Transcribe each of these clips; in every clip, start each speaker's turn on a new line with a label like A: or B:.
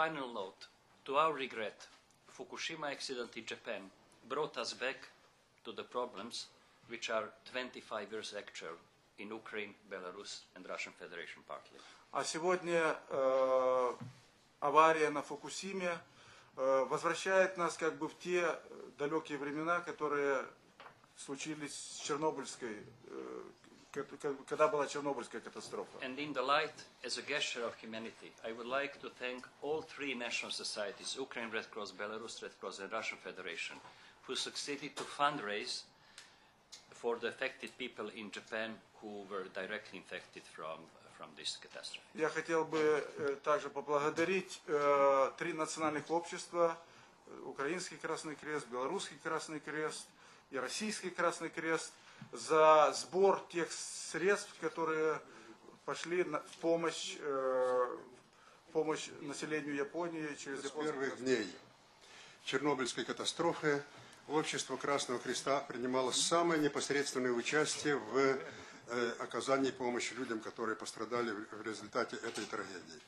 A: final note, to our regret, Fukushima accident in Japan brought us back to the problems which are 25 years actual in Ukraine, Belarus, and Russian Federation partly.
B: А сегодня э, авария на Фукусиме э, возвращает нас как бы в те далекие времена, которые случились с Чернобыльской, э, когда была Чернобыльская катастрофа.
A: And in the light, as a gesture of humanity, I would like to thank all three national societies, Ukraine Red Cross, Belarus Red Cross, and Russian Federation, who succeeded to fundraise for the affected people in Japan who were directly infected from, from this catastrophe.
B: Я хотел бы э, также поблагодарить э, три национальных общества, э, Украинский Красный Крест, Белорусский Красный Крест и Российский Красный Крест, за сбор тех средств, которые пошли на- в помощь, э, в помощь населению Японии через
C: С первых дней Чернобыльской катастрофы Общество Красного Креста принимало самое непосредственное участие в э, оказании помощи людям, которые пострадали в в результате этой трагедии.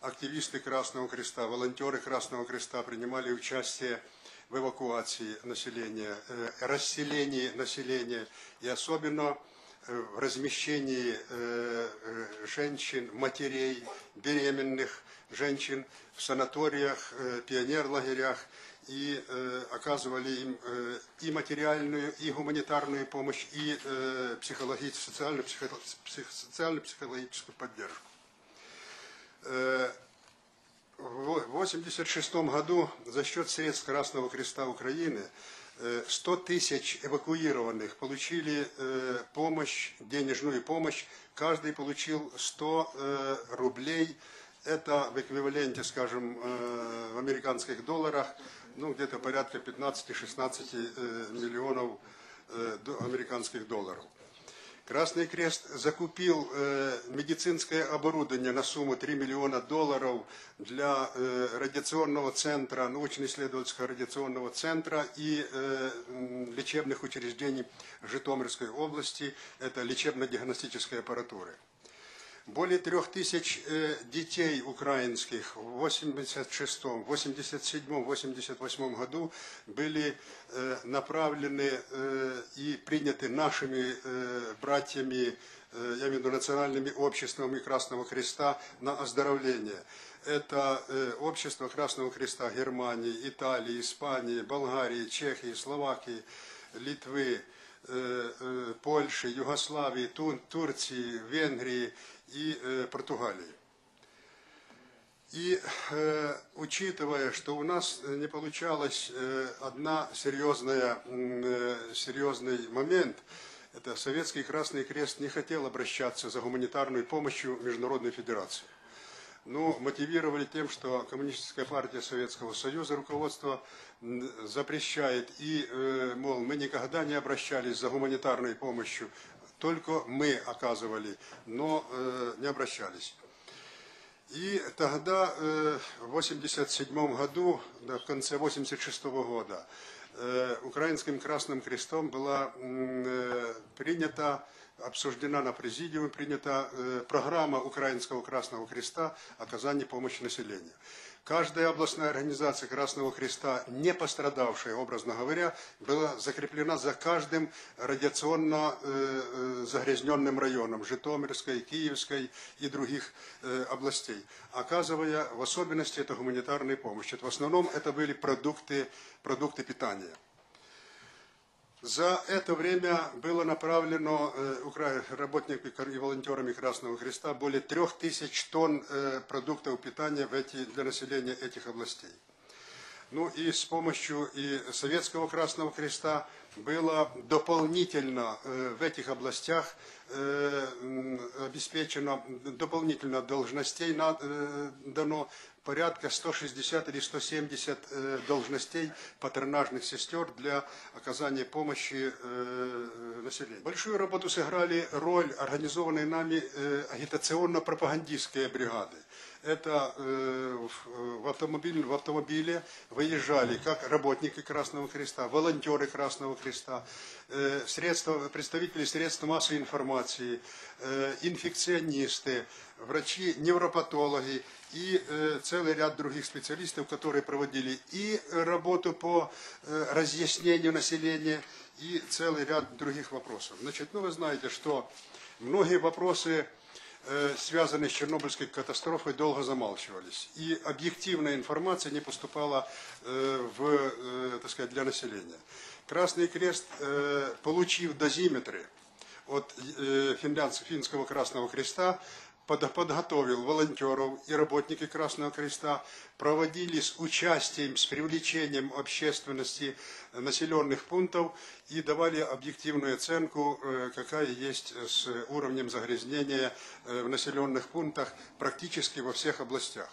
C: Активисты Красного Креста, волонтеры Красного Креста принимали участие в эвакуации населения, э, расселении населения и особенно э, в размещении э, женщин, матерей, беременных женщин в санаториях, пионерлагерях и оказывали им и материальную, и гуманитарную помощь, и психологическую, социально-психологическую поддержку. Э, в 1986 году за счет средств Красного Креста Украины э, 100 тысяч эвакуированных получили э, помощь, денежную помощь. Каждый получил 100 э, рублей. Это в эквиваленте, скажем, э, в американских долларах, ну, где-то порядка 15-16 э, миллионов э, американских долларов. Красный Крест закупил э, медицинское оборудование на сумму 3 миллиона долларов для э, радиационного центра, научно-исследовательского радиационного центра и э, лечебных учреждений Житомирской области. Это лечебно-диагностической аппаратуры. Более трех тысяч э, детей украинских в 86 87 88 году были э, направлены э, и приняты нашими братьями, я имею в виду национальными обществами Красного Креста на оздоровление. Это общество Красного Креста Германии, Италии, Испании, Болгарии, Чехии, Словакии, Литвы, Польши, Югославии, Турции, Венгрии и Португалии. И э, учитывая, что у нас не получалась э, одна серьезная, э, серьезный момент, это Советский Красный Крест не хотел обращаться за гуманитарной помощью Международной Федерации. Ну, мотивировали тем, что Коммунистическая партия Советского Союза, руководство запрещает, и, э, мол, мы никогда не обращались за гуманитарной помощью, только мы оказывали, но э, не обращались. И тогда, э, в 1987 году, в конце 1986 года, Украинским Красным Крестом была принята, обсуждена на президиуме, принята э, программа Украинского Красного Креста оказания помощи населению. Каждая областная организация Красного Креста, не пострадавшая, образно говоря, была закреплена за каждым радиационно э, э, загрязненным районом Житомирской, Киевской и других областей, оказывая в особенности это гуманитарную помощь. В основном это были продукты, продукты питания. За это время было направлено э, работниками и волонтерами Красного Креста более трех тысяч тонн э, продуктов питания в эти, для населения этих областей. Ну и с помощью и Советского Красного Креста было дополнительно э, в этих областях э, обеспечено дополнительно должностей э, дано порядка 160 или 170 э, должностей патронажных сестер для оказания помощи населению. Большую работу сыграли роль организованной нами агитационно-пропагандистские бригады. Это в, автомобиле, в автомобиле выезжали как работники Красного Креста, волонтеры Красного Креста, э, средства, представители средств массовой информации, э, инфекционисты, врачи, невропатологи и э, целый ряд других специалистов, которые проводили и работу по разъяснению населения, и целый ряд других вопросов. Значит, ну вы знаете, что многие вопросы, связанные с Чернобыльской катастрофой, долго замалчивались. И объективная информация не поступала э, в, э, так сказать, для населения. Красный Крест, э, получив дозиметры от э, финляндс- финского Красного Креста, подготовил волонтеров и работники Красного Креста, проводили с участием, с привлечением общественности населенных пунктов и давали объективную оценку, э, какая есть с уровнем загрязнения э, в населенных пунктах практически во всех областях.